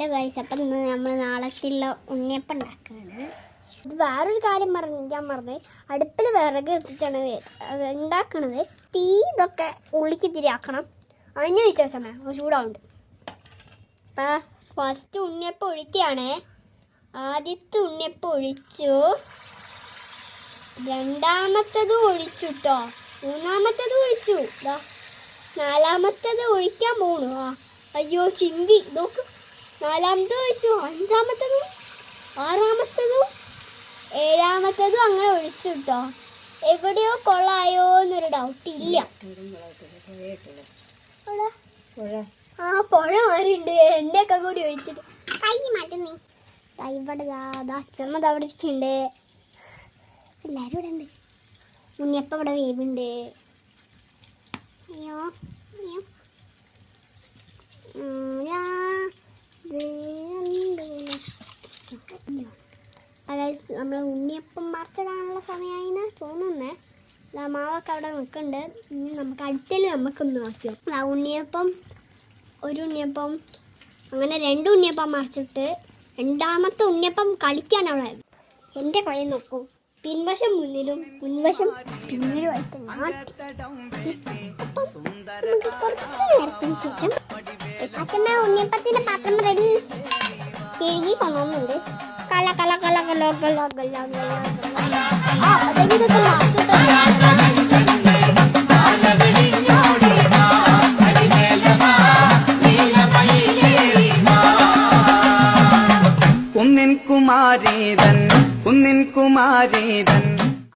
Hello guys അപ്പം നമ്മൾ നാളേക്കുള്ള ഉണ്ണിയപ്പം ഉണ്ടാക്കുകയാണ് ഇത് വേറൊരു കാര്യം പറഞ്ഞാൽ മറന്ന് അടുപ്പിൽ വിറക് എത്തിച്ചാണ് ഉണ്ടാക്കണത്. തീ ഇതൊക്കെ ഉള്ളിക്ക് തിരിയാക്കണം അതിന് വെച്ച സമയം. അപ്പോൾ ചൂടാവുന്നുണ്ട് അപ്പം ഫസ്റ്റ് ഉണ്ണിയപ്പം ഒഴിക്കുകയാണേ. ആദ്യത്തെ ഉണ്ണിയപ്പം ഒഴിച്ചു. രണ്ടാമത്തതും ഒഴിച്ചു കേട്ടോ മൂന്നാമത്തതും ഒഴിച്ചു. നാലാമത്തത് ഒഴിക്കാൻ ആ അയ്യോ ചിന്തി. നോക്ക്. നാലാമത്തെ ഒഴിച്ചു അഞ്ചാമത്തതും ആറാമത്തതും ഏഴാമത്തതും അങ്ങനെ ഒഴിച്ചു കേട്ടോ എവിടെയോ കൊള്ളായോ എന്നൊരു ഡൗട്ട് ഇല്ല? ആ പുഴ മാറിയുണ്ട്. എന്റെ ഒക്കെ കൂടി ഒഴിച്ചിട്ട്. കൈ മാറ്റുന്നേ. ഇവിടെ അച്ഛമ്മ അവിടെ ഇരിക്കുന്നുണ്ട് എല്ലാവരും ഇവിടെ ഉണ്ട്. ഉണ്ണിയപ്പം ഇവിടെ വേവുണ്ട്. അയ്യോ അയ്യോ. അതായത് നമ്മൾ ഉണ്ണിയപ്പം മറച്ചിടാനുള്ള സമയമായിന്ന് തോന്നുന്നേ. മാവൊക്കെ അവിടെ നിൽക്കുന്നുണ്ട്. ഇനി നമുക്ക് അടുത്തിൽ നമുക്കൊന്ന് നോക്കിയോ ആ ഉണ്ണിയപ്പം ഒരു ഉണ്ണിയപ്പം അങ്ങനെ രണ്ട് ഉണ്ണിയപ്പം മറിച്ചിട്ട് രണ്ടാമത്തെ ഉണ്ണിയപ്പം കളിക്കാൻ അവിടെ. എന്റെ കൈ നോക്കൂ. പിൻവശം മുന്നിലും മുൻവശം പിന്നിലുമായിട്ട് മാറ്റി. ശേഷം അച്ഛമ്മ ഉണ്ണിയപ്പത്തിന്റെ പാത്രം റെഡി കഴുകി കൊണ്ടുവന്നുണ്ട് லக லக லக லக லக லக ஆ தெங்கிதுக்கலாம் കുന്നിൻ